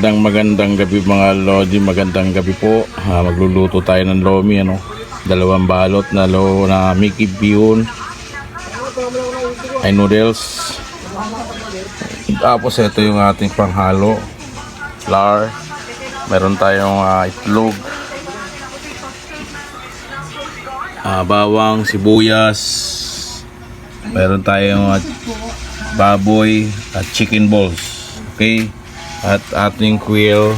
Magandang magandang gabi mga Lodi, magandang gabi po. Ah, magluluto tayo ng lomi ano. Dalawang balot na lo na Mickey Bihon. Ay noodles. Tapos ito yung ating panghalo. Flour. Meron tayong ah, itlog. Ah, bawang, sibuyas. Meron tayong ah, baboy at chicken balls. Okay? At ating quill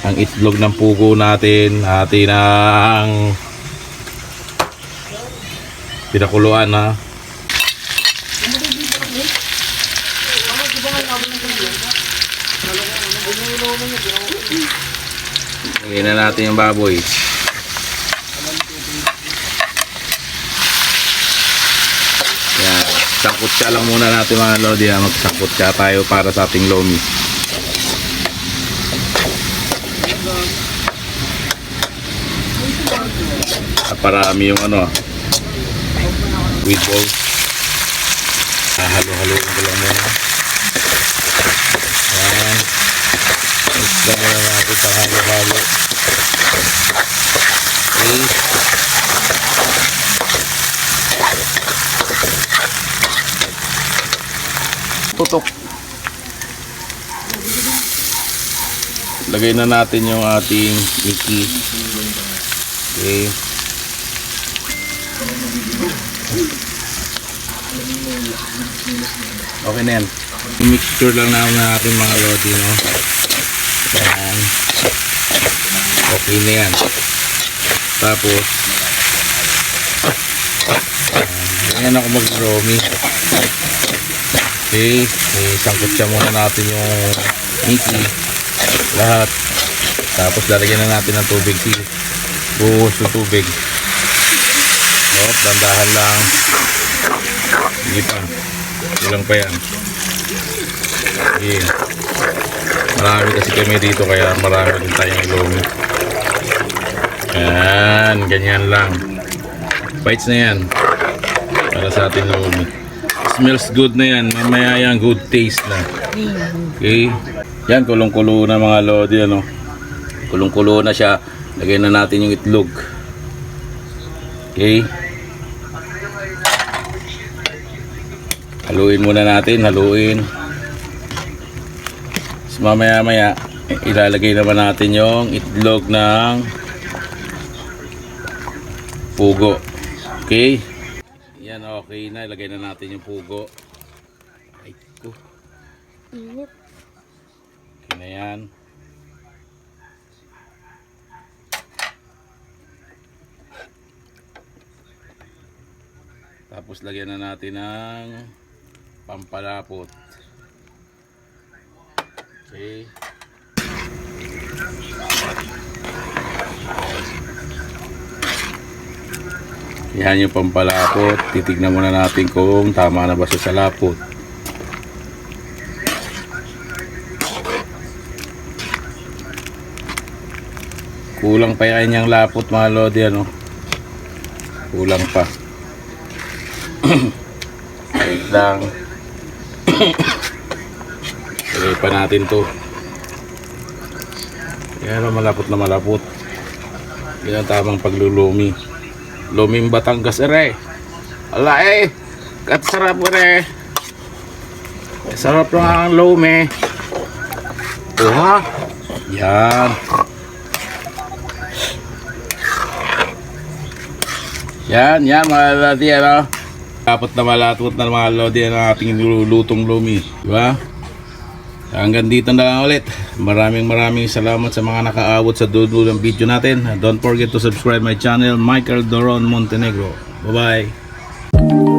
ang itlog ng pugo natin, atin ang pinakuluan na. Lagyan na natin yung baboy. Yan. Sangkutsa lang muna natin mga lodi ha. Magsangkutsa tayo para sa ating lomi. Parami yung ano with balls. Hahalo-haloin ko lang muna. Yan. Mix lang muna natin sa halo-halo. Okay. tutok. Lagay na natin yung ating Mickey. Okay. Okay na yan. I-mixture lang na natin mga lodi, no? Yan. Okay na yan. Tapos, yan ako mag-romy. Okay, eh, sangkot siya muna natin yung Mickey. Lahat. Tapos lalagyan na natin ng tubig. Buhos ng tubig. Oh, dandahan lang. Sige pa. Ilang pa yan. Okay. Marami kasi kami dito kaya marami din tayong ilomi. Yan, ganyan lang. Bites na yan. Para sa ating lomi smells good na yan. Mamaya yan, good taste na. Okay. Yan, kulong-kulo na mga lodi, ano. Kulong-kulo na siya. Lagyan na natin yung itlog. Okay. Haluin muna natin, haluin. Tapos mamaya-maya, ilalagay naman natin yung itlog ng pugo. Okay. Yan, okay na. Ilagay na natin yung pugo. Ay, ko. Okay na yan. Tapos lagyan na natin ng pampalapot. Okay. Yan yung pampalapot. Titignan muna natin kung tama na ba siya sa lapot. Kulang pa yung lapot mga lodi ano. Kulang pa. Wait lang. Ilagay pa natin to. Yan malapot na malapot. Yan ang tamang paglulumi. Luming Batangas ere. Ala eh. Kat sarap ere. Sarap lang ang lumi. Oha. Yan. Yan, yan mga lodi, ano? Dapat na malatot na mga lodi ang ating nilulutong lumi. Di ba? Hanggang dito na lang ulit. Maraming maraming salamat sa mga nakaabot sa dulo ng video natin. Don't forget to subscribe my channel, Michael Doron Montenegro. Bye-bye.